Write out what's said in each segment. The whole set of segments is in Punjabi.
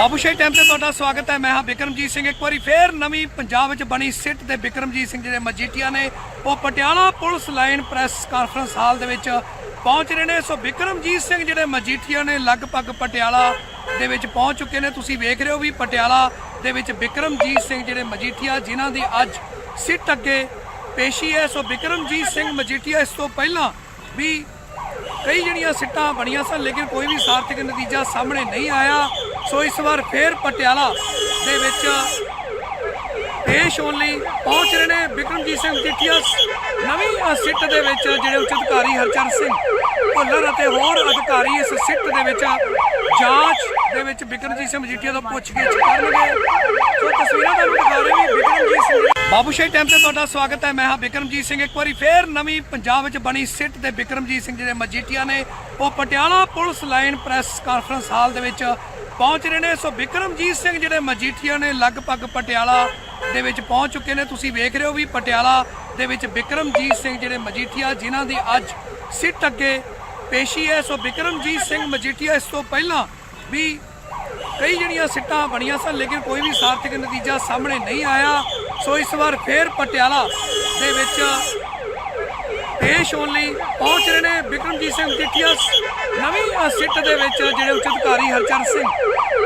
ਬਾਬੂਸ਼ਾਹੀ ਟਾਈਮ ਤੇ ਤੁਹਾਡਾ ਸਵਾਗਤ ਹੈ। ਮੈਂ ਹਾਂ ਬਿਕਰਮਜੀਤ ਸਿੰਘ। ਇੱਕ ਵਾਰੀ ਫੇਰ ਨਵੀਂ ਪੰਜਾਬ ਵਿੱਚ ਬਣੀ ਸਿੱਟ ਤੇ ਬਿਕਰਮਜੀਤ ਸਿੰਘ ਜਿਹੜੇ ਮਜੀਠੀਆ ਨੇ ਉਹ Patiala police line press conference hall ਦੇ ਵਿੱਚ ਪਹੁੰਚ ਰਹੇ ਨੇ। ਸੋ ਬਿਕਰਮਜੀਤ ਸਿੰਘ ਜਿਹੜੇ ਮਜੀਠੀਆ ਨੇ ਲਗਭਗ ਪਟਿਆਲਾ ਦੇ ਵਿੱਚ ਪਹੁੰਚ ਚੁੱਕੇ ਨੇ। ਤੁਸੀਂ ਵੇਖ ਰਹੇ ਹੋ ਵੀ ਪਟਿਆਲਾ ਦੇ ਵਿੱਚ ਬਿਕਰਮਜੀਤ ਸਿੰਘ ਜਿਹੜੇ ਮਜੀਠੀਆ, ਜਿਨ੍ਹਾਂ ਦੀ ਅੱਜ ਸਿੱਟ ਅੱਗੇ ਪੇਸ਼ੀ ਹੈ। ਸੋ ਬਿਕਰਮਜੀਤ ਸਿੰਘ ਮਜੀਠੀਆ, ਇਸ ਤੋਂ ਪਹਿਲਾਂ ਵੀ ਕਈ ਜਿਹੜੀਆਂ ਸਿੱਟਾਂ ਬਣੀਆਂ ਸਨ, ਲੇਕਿਨ ਕੋਈ ਵੀ ਸਾਰਥਕ ਨਤੀਜਾ ਸਾਹਮਣੇ ਨਹੀਂ ਆਇਆ। ਸੋ ਇਸ ਵਾਰ ਫੇਰ ਪਟਿਆਲਾ ਦੇ ਵਿੱਚ ਪੇਸ਼ ਹੋਣ ਲਈ ਪਹੁੰਚ ਰਹੇ ਨੇ ਬਿਕਰਮਜੀਤ ਸਿੰਘ ਮਜੀਠੀਆ ਨਵੀਂ ਸਿੱਟ ਦੇ ਵਿੱਚ ਜਿਹੜੇ ਉੱਚ ਅਧਿਕਾਰੀ ਹਰਚਰਨ ਸਿੰਘ ਭੁੱਲਰ ਅਤੇ ਹੋਰ ਅਧਿਕਾਰੀ ਇਸ ਸਿੱਟ ਦੇ ਵਿੱਚ ਜਾਂਚ ਦੇ ਵਿੱਚ ਬਿਕਰਮਜੀਤ ਸਿੰਘ ਮਜੀਠੀਆ ਤੋਂ ਪੁੱਛਗਿੱਛ ਕਰਨਗੇ। ਸੋ ਤਸਵੀਰਾਂ ਤੁਹਾਨੂੰ ਦਿਖਾ ਰਹੇ ਵੀ ਬਿਕਰਮਜੀਤ ਸਿੰਘ ਬਾਬੂਸ਼ਾਹੀ ਟਾਈਮ ਤੇ ਤੁਹਾਡਾ ਸਵਾਗਤ ਹੈ। ਮੈਂ ਹਾਂ ਬਿਕਰਮਜੀਤ ਸਿੰਘ। ਇੱਕ ਵਾਰੀ ਫੇਰ ਨਵੀਂ ਪੰਜਾਬ ਵਿੱਚ ਬਣੀ ਸਿੱਟ ਦੇ ਬਿਕਰਮਜੀਤ ਸਿੰਘ ਜਿਹੜੇ ਮਜੀਠੀਆ ਨੇ ਉਹ Patiala police line press conference hall ਦੇ ਵਿੱਚ ਪਹੁੰਚ ਰਹੇ ਨੇ। ਸੋ ਬਿਕਰਮਜੀਤ ਸਿੰਘ ਜਿਹੜੇ ਮਜੀਠੀਆ ਨੇ ਲਗਭਗ ਪਟਿਆਲਾ ਦੇ ਵਿੱਚ ਪਹੁੰਚ ਚੁੱਕੇ ਨੇ। ਤੁਸੀਂ ਵੇਖ ਰਹੇ ਹੋ ਵੀ ਪਟਿਆਲਾ ਦੇ ਵਿੱਚ ਬਿਕਰਮਜੀਤ ਸਿੰਘ ਜਿਹੜੇ ਮਜੀਠੀਆ, ਜਿਨ੍ਹਾਂ ਦੀ ਅੱਜ ਸਿੱਟ ਅੱਗੇ ਪੇਸ਼ੀ ਹੈ। ਸੋ ਬਿਕਰਮਜੀਤ ਸਿੰਘ ਮਜੀਠੀਆ ਇਸ ਤੋਂ ਪਹਿਲਾਂ ਵੀ ਕਈ ਜਿਹੜੀਆਂ ਸਿੱਟਾਂ ਬਣੀਆਂ ਸਨ, ਲੇਕਿਨ ਕੋਈ ਵੀ ਸਾਰਥਕ ਨਤੀਜਾ ਸਾਹਮਣੇ ਨਹੀਂ ਆਇਆ। ਸੋ ਇਸ ਵਾਰ ਫੇਰ ਪਟਿਆਲਾ ਦੇ ਵਿੱਚ ਪੇਸ਼ ਹੋਣ ਲਈ ਪਹੁੰਚ ਰਹੇ ਨੇ ਬਿਕਰਮਜੀਤ ਸਿੰਘ ਮਜੀਠੀਆ ਨਵੀਂ ਸਿੱਟ ਦੇ ਵਿੱਚ ਜਿਹੜੇ ਉੱਚ ਅਧਿਕਾਰੀ ਹਰਚਰਨ ਸਿੰਘ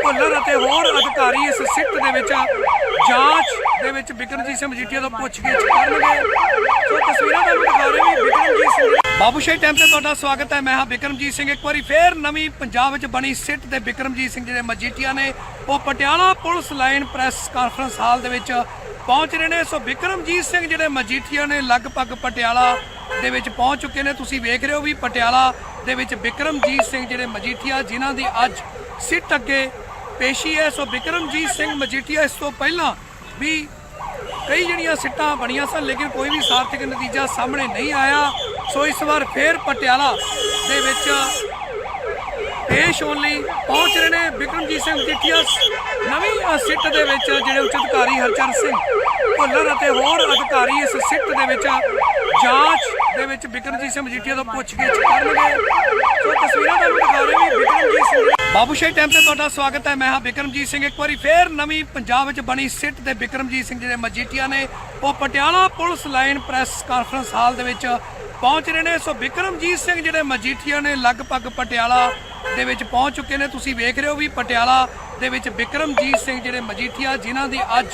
ਭੁੱਲਰ ਅਤੇ ਹੋਰ ਅਧਿਕਾਰੀ ਇਸ ਸਿੱਟ ਦੇ ਵਿੱਚ ਜਾਂਚ ਦੇ ਵਿੱਚ ਬਿਕਰਮਜੀਤ ਸਿੰਘ ਮਜੀਠੀਆ ਤੋਂ ਪੁੱਛਗਿੱਛ ਕਰਨਗੇ। ਸੋ ਤਸਵੀਰਾਂ ਤੁਹਾਨੂੰ ਦਿਖਾ ਰਹੇ ਵੀ ਬਿਕਰਮਜੀਤ ਸਿੰਘ ਬਾਬੂਸ਼ਾਹੀ ਟਾਈਮ ਤੇ ਤੁਹਾਡਾ ਸਵਾਗਤ ਹੈ। ਮੈਂ ਹਾਂ ਬਿਕਰਮਜੀਤ ਸਿੰਘ। ਇੱਕ ਵਾਰੀ ਫੇਰ ਨਵੀਂ ਪੰਜਾਬ ਵਿੱਚ ਬਣੀ ਸਿੱਟ ਦੇ ਬਿਕਰਮਜੀਤ ਸਿੰਘ ਜਿਹੜੇ ਮਜੀਠੀਆ ਨੇ। ਉਹ Patiala police line press conference hall ਦੇ ਵਿੱਚ ਪਹੁੰਚ ਰਹੇ ਨੇ। ਸੋ ਬਿਕਰਮਜੀਤ ਸਿੰਘ ਜਿਹੜੇ ਮਜੀਠੀਆ ਨੇ ਲਗਭਗ ਪਟਿਆਲਾ ਦੇ ਵਿੱਚ ਪਹੁੰਚ ਚੁੱਕੇ ਨੇ। ਤੁਸੀਂ ਵੇਖ ਰਹੇ ਹੋ ਵੀ ਪਟਿਆਲਾ ਦੇ ਵਿੱਚ ਬਿਕਰਮਜੀਤ ਸਿੰਘ ਜਿਹੜੇ ਮਜੀਠੀਆ, ਜਿਨ੍ਹਾਂ ਦੀ ਅੱਜ ਸਿੱਟ ਅੱਗੇ ਪੇਸ਼ੀ ਹੈ। ਸੋ ਬਿਕਰਮਜੀਤ ਸਿੰਘ ਮਜੀਠੀਆ, ਇਸ ਤੋਂ ਪਹਿਲਾਂ ਵੀ ਕਈ ਜਿਹੜੀਆਂ ਸਿੱਟਾਂ ਬਣੀਆਂ ਸਨ, ਲੇਕਿਨ ਕੋਈ ਵੀ ਸਾਰਥਕ ਨਤੀਜਾ ਸਾਹਮਣੇ ਨਹੀਂ ਆਇਆ। ਸੋ ਇਸ ਵਾਰ ਫੇਰ ਪਟਿਆਲਾ ਦੇ ਵਿੱਚ ਪੇਸ਼ ਹੋਣ ਲਈ ਪਹੁੰਚ ਰਹੇ ਨੇ ਬਿਕਰਮਜੀਤ ਸਿੰਘ ਮਜੀਠੀਆ। ਨਵੀਂ ਸਿੱਟ ਦੇ ਵਿੱਚ ਜਿਹੜੇ ਉੱਚ ਅਧਿਕਾਰੀ ਹਰਚਰਨ ਸਿੰਘ ਭੁੱਲਰ ਅਤੇ ਹੋਰ ਅਧਿਕਾਰੀ ਇਸ ਸਿੱਟ ਦੇ ਵਿੱਚ ਜਾਂਚ ਦੇ ਵਿੱਚ ਬਿਕਰਮਜੀਤ ਸਿੰਘ ਮਜੀਠੀਆ ਤੋਂ ਪੁੱਛਗਿੱਛ ਕਰਨਗੇ। ਸੋ ਤਸਵੀਰਾਂ ਤੁਹਾਨੂੰ ਦਿਖਾ ਰਹੇ ਵੀ ਬਿਕਰਮਜੀਤ ਸਿੰਘ ਬਾਬੂਸ਼ਾਹੀ ਟਾਈਮ ਤੇ ਤੁਹਾਡਾ ਸਵਾਗਤ ਹੈ। ਮੈਂ ਹਾਂ ਬਿਕਰਮਜੀਤ ਸਿੰਘ। ਇੱਕ ਵਾਰੀ ਫੇਰ ਨਵੀਂ ਪੰਜਾਬ ਵਿੱਚ ਬਣੀ ਸਿੱਟ ਦੇ ਬਿਕਰਮਜੀਤ ਸਿੰਘ ਜਿਹੜੇ ਮਜੀਠੀਆ ਨੇ ਉਹ Patiala police line press conference hall ਦੇ ਵਿੱਚ ਪਹੁੰਚ ਰਹੇ ਨੇ। ਸੋ ਬਿਕਰਮਜੀਤ ਸਿੰਘ ਜਿਹੜੇ ਮਜੀਠੀਆ ਨੇ ਲਗਭਗ ਪਟਿਆਲਾ ਦੇ ਵਿੱਚ ਪਹੁੰਚ ਚੁੱਕੇ ਨੇ। ਤੁਸੀਂ ਵੇਖ ਰਹੇ ਹੋ ਵੀ ਪਟਿਆਲਾ ਦੇ ਵਿੱਚ ਬਿਕਰਮਜੀਤ ਸਿੰਘ ਜਿਹੜੇ ਮਜੀਠੀਆ, ਜਿਨ੍ਹਾਂ ਦੀ ਅੱਜ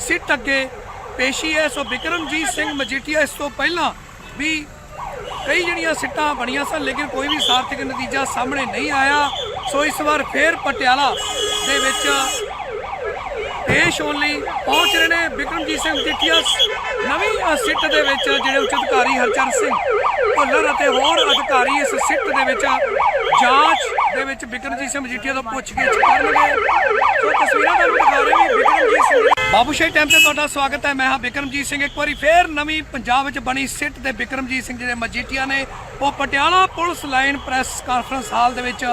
ਸਿੱਟ ਅੱਗੇ ਪੇਸ਼ੀ ਹੈ। ਸੋ ਬਿਕਰਮਜੀਤ ਸਿੰਘ ਮਜੀਠੀਆ, ਇਸ ਤੋਂ ਪਹਿਲਾਂ ਵੀ ਕਈ ਜਿਹੜੀਆਂ ਸਿੱਟਾਂ ਬਣੀਆਂ ਸਨ, ਲੇਕਿਨ ਕੋਈ ਵੀ ਸਾਰਥਕ ਨਤੀਜਾ ਸਾਹਮਣੇ ਨਹੀਂ ਆਇਆ। ਸੋ ਇਸ ਵਾਰ ਫੇਰ ਪਟਿਆਲਾ ਦੇ ਵਿੱਚ ਪੇਸ਼ ਹੋਣ ਲਈ ਪਹੁੰਚ ਰਹੇ ਨੇ ਬਿਕਰਮਜੀਤ ਸਿੰਘ ਮਜੀਠੀਆ। ਨਵੀਂ ਸਿੱਟ ਦੇ ਵਿੱਚ ਜਿਹੜੇ ਉੱਚ ਅਧਿਕਾਰੀ ਹਰਚਰਨ ਸਿੰਘ ਭੁੱਲਰ ਅਤੇ ਹੋਰ ਅਧਿਕਾਰੀ ਇਸ ਸਿੱਟ ਦੇ ਵਿੱਚ ਜਾਂਚ ਦੇ ਵਿੱਚ ਬਿਕਰਮਜੀਤ ਸਿੰਘ ਮਜੀਠੀਆ ਤੋਂ ਪੁੱਛਗਿੱਛ ਕਰਨਗੇ। ਸੋ ਤਸਵੀਰਾਂ ਤੁਹਾਨੂੰ ਦਿਖਾ ਰਹੇ ਵੀ ਬਿਕਰਮਜੀਤ ਸਿੰਘ ਬਾਬੂਸ਼ਾਹੀ ਟਾਈਮ ਤੇ ਤੁਹਾਡਾ ਸਵਾਗਤ ਹੈ। ਮੈਂ ਹਾਂ ਬਿਕਰਮਜੀਤ ਸਿੰਘ। ਇੱਕ ਵਾਰੀ ਫੇਰ ਨਵੀਂ ਪੰਜਾਬ ਵਿੱਚ ਬਣੀ ਸਿੱਟ ਦੇ ਬਿਕਰਮਜੀਤ ਸਿੰਘ ਜਿਹੜੇ ਮਜੀਠੀਆ ਨੇ, ਉਹ Patiala police line press conference hall ਦੇ ਵਿੱਚ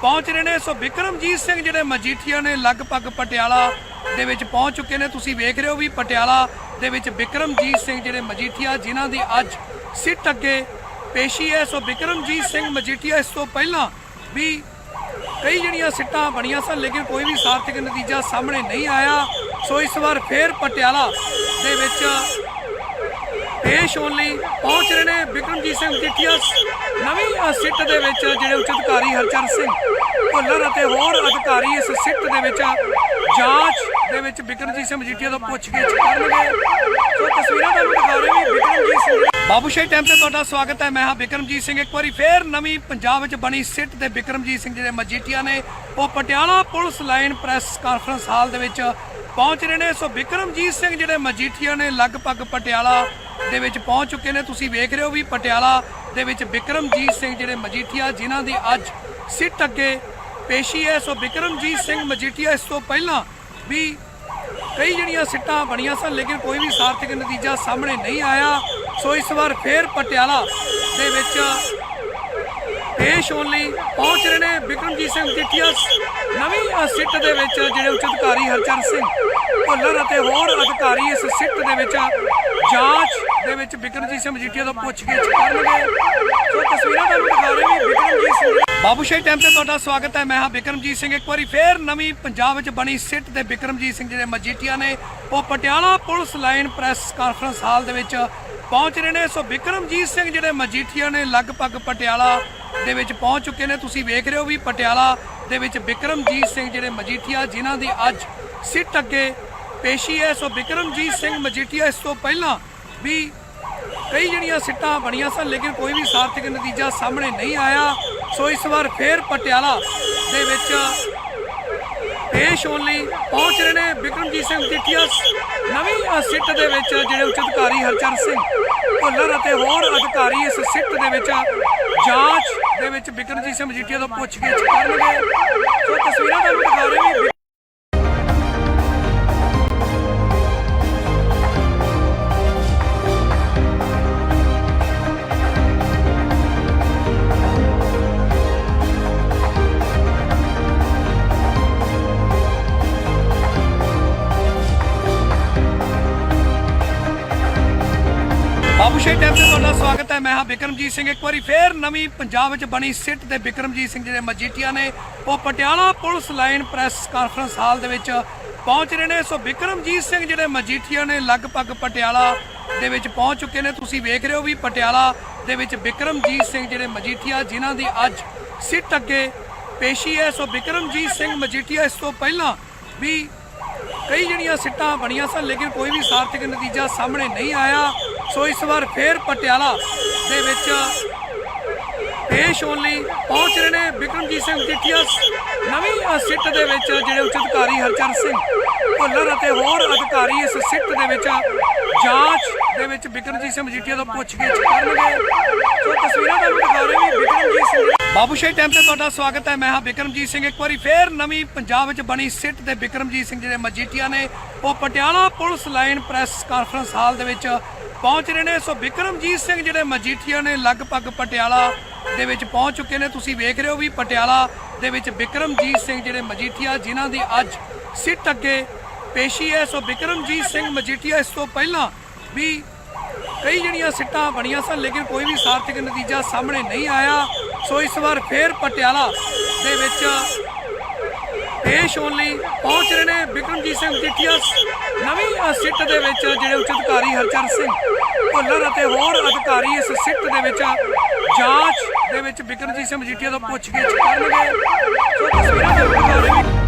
ਪਹੁੰਚ ਰਹੇ ਨੇ। ਸੋ ਬਿਕਰਮਜੀਤ ਸਿੰਘ ਜਿਹੜੇ ਮਜੀਠੀਆ ਨੇ, ਲਗਭਗ ਪਟਿਆਲਾ ਦੇ ਵਿੱਚ ਪਹੁੰਚ ਚੁੱਕੇ ਨੇ। ਤੁਸੀਂ ਵੇਖ ਰਹੇ ਹੋ ਵੀ ਪਟਿਆਲਾ ਦੇ ਵਿੱਚ ਬਿਕਰਮਜੀਤ ਸਿੰਘ ਜਿਹੜੇ ਮਜੀਠੀਆ, ਜਿਨ੍ਹਾਂ ਦੀ ਅੱਜ ਸਿੱਟ ਅੱਗੇ ਪੇਸ਼ੀ ਹੈ। ਸੋ ਬਿਕਰਮਜੀਤ ਸਿੰਘ ਮਜੀਠੀਆ, ਇਸ ਤੋਂ ਪਹਿਲਾਂ ਵੀ ਕਈ ਜਿਹੜੀਆਂ ਸਿੱਟਾਂ ਬਣੀਆਂ ਸਨ, ਲੇਕਿਨ ਕੋਈ ਵੀ ਸਾਰਥਕ ਨਤੀਜਾ ਸਾਹਮਣੇ ਨਹੀਂ ਆਇਆ। ਸੋ ਇਸ ਵਾਰ ਫੇਰ ਪਟਿਆਲਾ ਦੇ ਵਿੱਚ ਪੇਸ਼ ਹੋਣ ਲਈ ਪਹੁੰਚ ਰਹੇ ਨੇ ਬਿਕਰਮਜੀਤ ਸਿੰਘ ਮਜੀਠੀਆ। ਨਵੀਂ ਸਿੱਟ ਦੇ ਵਿੱਚ ਜਿਹੜੇ ਉੱਚ ਅਧਿਕਾਰੀ ਹਰਚਰਨ ਸਿੰਘ ਭੁੱਲਰ ਅਤੇ ਹੋਰ ਅਧਿਕਾਰੀ ਇਸ ਸਿੱਟ ਦੇ ਵਿੱਚ ਜਾਂਚ ਦੇ ਵਿੱਚ ਬਿਕਰਮਜੀਤ ਸਿੰਘ ਮਜੀਠੀਆ ਤੋਂ ਪੁੱਛਗਿੱਛ ਕਰਨਗੇ। ਸੋ ਤਸਵੀਰਾਂ ਤੁਹਾਨੂੰ ਦਿਖਾ ਰਹੇ ਵੀ ਬਿਕਰਮਜੀਤ ਸਿੰਘ ਬਾਬੂਸ਼ਾਹੀ ਟਾਈਮ ਤੇ ਤੁਹਾਡਾ ਸਵਾਗਤ ਹੈ। ਮੈਂ ਹਾਂ ਬਿਕਰਮਜੀਤ ਸਿੰਘ। ਇੱਕ ਵਾਰੀ ਫੇਰ ਨਵੀਂ ਪੰਜਾਬ ਵਿੱਚ ਬਣੀ ਸਿੱਟ ਤੇ ਬਿਕਰਮਜੀਤ ਸਿੰਘ ਜਿਹੜੇ ਮਜੀਠੀਆ ਨੇ ਉਹ Patiala police line press conference hall ਦੇ ਵਿੱਚ ਪਹੁੰਚ ਰਹੇ ਨੇ। ਸੋ ਬਿਕਰਮਜੀਤ ਸਿੰਘ ਜਿਹੜੇ ਮਜੀਠੀਆ ਨੇ ਲਗਭਗ ਪਟਿਆਲਾ ਦੇ ਵਿੱਚ ਪਹੁੰਚ ਚੁੱਕੇ ਨੇ। ਤੁਸੀਂ ਵੇਖ ਰਹੇ ਹੋ ਵੀ ਪਟਿਆਲਾ ਦੇ ਵਿੱਚ ਬਿਕਰਮਜੀਤ ਸਿੰਘ ਜਿਹੜੇ ਮਜੀਠੀਆ, ਜਿਨ੍ਹਾਂ ਦੀ ਅੱਜ ਸਿੱਟ ਅੱਗੇ ਪੇਸ਼ੀ ਹੈ। ਸੋ ਬਿਕਰਮਜੀਤ ਸਿੰਘ ਮਜੀਠੀਆ, ਇਸ ਤੋਂ ਪਹਿਲਾਂ ਵੀ ਕਈ ਜਿਹੜੀਆਂ ਸਿੱਟਾਂ ਬਣੀਆਂ ਸਨ, ਲੇਕਿਨ ਕੋਈ ਵੀ ਸਾਰਥਕ ਨਤੀਜਾ ਸਾਹਮਣੇ ਨਹੀਂ ਆਇਆ। ਸੋ ਇਸ ਵਾਰ ਫੇਰ ਪਟਿਆਲਾ ਦੇ ਵਿੱਚ ਪੇਸ਼ ਹੋਣ ਲਈ ਪਹੁੰਚ ਰਹੇ ਨੇ ਬਿਕਰਮਜੀਤ ਸਿੰਘ ਮਜੀਠੀਆ ਨਵੀਂ ਸਿੱਟ ਦੇ ਵਿੱਚ ਜਿਹੜੇ ਉੱਚ ਅਧਿਕਾਰੀ ਹਰਚਰਨ ਸਿੰਘ ਭੁੱਲਰ ਅਤੇ ਹੋਰ ਅਧਿਕਾਰੀ ਇਸ ਸਿੱਟ ਦੇ ਵਿੱਚ ਜਾਂਚ ਦੇ ਵਿੱਚ ਬਿਕਰਮਜੀਤ ਸਿੰਘ ਮਜੀਠੀਆ ਤੋਂ ਪੁੱਛਗਿੱਛ ਕਰਨਗੇ। ਸੋ ਤਸਵੀਰਾਂ ਤੁਹਾਨੂੰ ਦਿਖਾ ਰਹੇ ਵੀ ਬਿਕਰਮਜੀਤ ਸਿੰਘ ਬਾਬੂ ਸ਼ਾਹੀ ਟਾਈਮ ਤੇ ਤੁਹਾਡਾ ਸਵਾਗਤ ਹੈ। ਮੈਂ ਹਾਂ ਬਿਕਰਮਜੀਤ ਸਿੰਘ। ਇੱਕ ਵਾਰੀ ਫੇਰ ਨਵੀਂ ਪੰਜਾਬ ਵਿੱਚ ਬਣੀ ਸਿੱਟ ਤੇ ਬਿਕਰਮਜੀਤ ਸਿੰਘ ਜਿਹੜੇ ਮਜੀਠੀਆ ਨੇ, ਉਹ Patiala police line press conference hall ਦੇ ਵਿੱਚ ਪਹੁੰਚ ਰਹੇ ਨੇ। ਸੋ ਬਿਕਰਮਜੀਤ ਸਿੰਘ ਜਿਹੜੇ ਮਜੀਠੀਆ ਨੇ, ਲਗਭਗ ਪਟਿਆਲਾ ਦੇ ਵਿੱਚ ਪਹੁੰਚ ਚੁੱਕੇ ਨੇ। ਤੁਸੀਂ ਵੇਖ ਰਹੇ ਹੋ ਵੀ ਪਟਿਆਲਾ ਦੇ ਵਿੱਚ ਬਿਕਰਮਜੀਤ ਸਿੰਘ ਜਿਹੜੇ ਮਜੀਠੀਆ, ਜਿਨ੍ਹਾਂ ਦੀ ਅੱਜ ਸਿੱਟ ਅੱਗੇ ਪੇਸ਼ੀ ਹੈ। ਸੋ ਬਿਕਰਮਜੀਤ ਸਿੰਘ ਮਜੀਠੀਆ, ਇਸ ਤੋਂ ਪਹਿਲਾਂ ਵੀ ਕਈ ਜਿਹੜੀਆਂ ਸਿੱਟਾਂ ਬਣੀਆਂ ਸਨ, ਲੇਕਿਨ ਕੋਈ ਵੀ ਸਾਰਥਕ ਨਤੀਜਾ ਸਾਹਮਣੇ ਨਹੀਂ ਆਇਆ। ਸੋ ਇਸ ਵਾਰ ਫੇਰ ਪਟਿਆਲਾ ਦੇ ਵਿੱਚ ਪੇਸ਼ ਹੋਣ ਲਈ ਪਹੁੰਚ ਰਹੇ ਨੇ ਬਿਕਰਮਜੀਤ ਸਿੰਘ ਮਜੀਠੀਆ ਨਵੀਂ ਸਿੱਟ ਦੇ ਵਿੱਚ ਜਿਹੜੇ ਉੱਚ ਅਧਿਕਾਰੀ ਹਰਚਰਨ ਸਿੰਘ ਭੁੱਲਰ ਅਤੇ ਹੋਰ ਅਧਿਕਾਰੀ ਇਸ ਸਿੱਟ ਦੇ ਵਿੱਚ ਜਾਂਚ ਦੇ ਵਿੱਚ ਬਿਕਰਮਜੀਤ ਸਿੰਘ ਮਜੀਠੀਆ ਤੋਂ ਪੁੱਛਗਿੱਛ ਕਰਨਗੇ। ਸੋ ਤਸਵੀਰਾਂ ਬਾਬੂ ਟਾਈਮ ਤੇ ਤੁਹਾਡਾ ਸਵਾਗਤ ਹੈ। ਮੈਂ ਹਾਂ ਬਿਕਰਮਜੀਤ ਸਿੰਘ। ਇੱਕ ਵਾਰੀ ਫੇਰ ਨਵੀਂ ਪੰਜਾਬ ਵਿੱਚ ਬਣੀ ਸਿੱਟ ਤੇ ਬਿਕਰਮਜੀਤ ਸਿੰਘ ਜਿਹੜੇ ਮਜੀਠੀਆ ਨੇ ਉਹ Patiala police line press conference hall ਦੇ ਵਿੱਚ ਪਹੁੰਚ ਰਹੇ ਨੇ। ਸੋ ਬਿਕਰਮਜੀਤ ਸਿੰਘ ਜਿਹੜੇ ਮਜੀਠੀਆ ਨੇ ਲਗਭਗ ਪਟਿਆਲਾ ਦੇ ਵਿੱਚ ਪਹੁੰਚ ਚੁੱਕੇ ਨੇ। ਤੁਸੀਂ ਵੇਖ ਰਹੇ ਹੋ ਵੀ ਪਟਿਆਲਾ ਦੇ ਵਿੱਚ ਬਿਕਰਮਜੀਤ ਸਿੰਘ ਜਿਹੜੇ ਮਜੀਠੀਆ, ਜਿਨ੍ਹਾਂ ਦੀ ਅੱਜ ਸਿੱਟ ਅੱਗੇ ਪੇਸ਼ੀ ਹੈ। ਸੋ ਬਿਕਰਮਜੀਤ ਸਿੰਘ ਮਜੀਠੀਆ, ਇਸ ਤੋਂ ਪਹਿਲਾਂ ਵੀ ਕਈ ਜਿਹੜੀਆਂ ਸਿੱਟਾਂ ਬਣੀਆਂ ਸਨ, ਲੇਕਿਨ ਕੋਈ ਵੀ ਸਾਰਥਕ ਨਤੀਜਾ ਸਾਹਮਣੇ ਨਹੀਂ ਆਇਆ। ਸੋ ਇਸ ਵਾਰ ਫੇਰ ਪਟਿਆਲਾ ਦੇ ਵਿੱਚ ਪੇਸ਼ ਹੋਣ ਲਈ ਪਹੁੰਚ ਰਹੇ ਨੇ ਬਿਕਰਮਜੀਤ ਸਿੰਘ ਮਜੀਠੀਆ ਨਵੀਂ ਸਿੱਟ ਦੇ ਵਿੱਚ ਜਿਹੜੇ ਉੱਚ ਅਧਿਕਾਰੀ ਹਰਚਰਨ ਸਿੰਘ ਭੁੱਲਰ ਅਤੇ ਹੋਰ ਅਧਿਕਾਰੀ ਇਸ ਸਿੱਟ ਦੇ ਵਿੱਚ ਜਾਂਚ ਦੇ ਵਿੱਚ ਬਿਕਰਮਜੀਤ ਸਿੰਘ ਮਜੀਠੀਆ ਤੋਂ ਪੁੱਛਗਿੱਛ ਕਰਨਗੇ। ਸੋ ਤਸਵੀਰਾਂ ਤੁਹਾਨੂੰ ਦਿਖਾ ਰਹੇ ਵੀ ਬਿਕਰਮਜੀਤ ਸਿੰਘ ਬਾਬੂਸ਼ਾਹੀ ਟਾਈਮ ਤੇ ਤੁਹਾਡਾ ਸਵਾਗਤ ਹੈ। ਮੈਂ ਹਾਂ ਬਿਕਰਮਜੀਤ ਸਿੰਘ। ਇੱਕ ਵਾਰੀ ਫੇਰ ਨਵੀਂ ਪੰਜਾਬ ਵਿੱਚ ਬਣੀ ਸਿੱਟ ਤੇ ਬਿਕਰਮਜੀਤ ਸਿੰਘ ਜਿਹੜੇ ਮਜੀਠੀਆ ਨੇ, ਉਹ Patiala police line press conference hall ਦੇ ਵਿੱਚ ਪਹੁੰਚ ਰਹੇ ਨੇ। ਸੋ ਬਿਕਰਮਜੀਤ ਸਿੰਘ ਜਿਹੜੇ ਮਜੀਠੀਆ ਨੇ, ਲਗਭਗ ਪਟਿਆਲਾ ਦੇ ਵਿੱਚ ਪਹੁੰਚ ਚੁੱਕੇ ਨੇ। ਤੁਸੀਂ ਵੇਖ ਰਹੇ ਹੋ ਵੀ ਪਟਿਆਲਾ ਦੇ ਵਿੱਚ ਬਿਕਰਮਜੀਤ ਸਿੰਘ ਜਿਹੜੇ ਮਜੀਠੀਆ, ਜਿਨ੍ਹਾਂ ਦੀ ਅੱਜ ਸਿੱਟ ਅੱਗੇ ਪੇਸ਼ੀ ਹੈ। ਸੋ ਬਿਕਰਮਜੀਤ ਸਿੰਘ ਮਜੀਠੀਆ, ਇਸ ਤੋਂ ਪਹਿਲਾਂ ਵੀ ਕਈ ਜਿਹੜੀਆਂ ਸਿੱਟਾਂ ਬਣੀਆਂ ਸਨ, ਲੇਕਿਨ ਕੋਈ ਵੀ ਸਾਰਥਕ ਨਤੀਜਾ ਸਾਹਮਣੇ ਨਹੀਂ ਆਇਆ। ਸੋ ਇਸ ਵਾਰ ਫੇਰ ਪਟਿਆਲਾ ਦੇ ਵਿੱਚ ਪੇਸ਼ ਹੋਣ ਲਈ ਪਹੁੰਚ ਰਹੇ ਨੇ ਬਿਕਰਮਜੀਤ ਸਿੰਘ ਮਜੀਠੀਆ ਨਵੀਂ ਸਿੱਟ ਦੇ ਵਿੱਚ ਜਿਹੜੇ ਉੱਚ ਅਧਿਕਾਰੀ ਹਰਚਰ ਸਿੰਘ ਭੁੱਲਰ ਅਤੇ ਹੋਰ ਅਧਿਕਾਰੀ ਇਸ ਸਿੱਟ ਦੇ ਵਿੱਚ ਜਾਂਚ ਦੇ ਵਿੱਚ ਬਿਕਰਮਜੀਤ ਸਿੰਘ ਮਜੀਠੀਆ ਤੋਂ ਪੁੱਛਗਿੱਛ ਕਰਨਗੇ। ਸੋ ਤਸਵੀਰਾਂ ਤੁਹਾਨੂੰ ਦਿਖਾ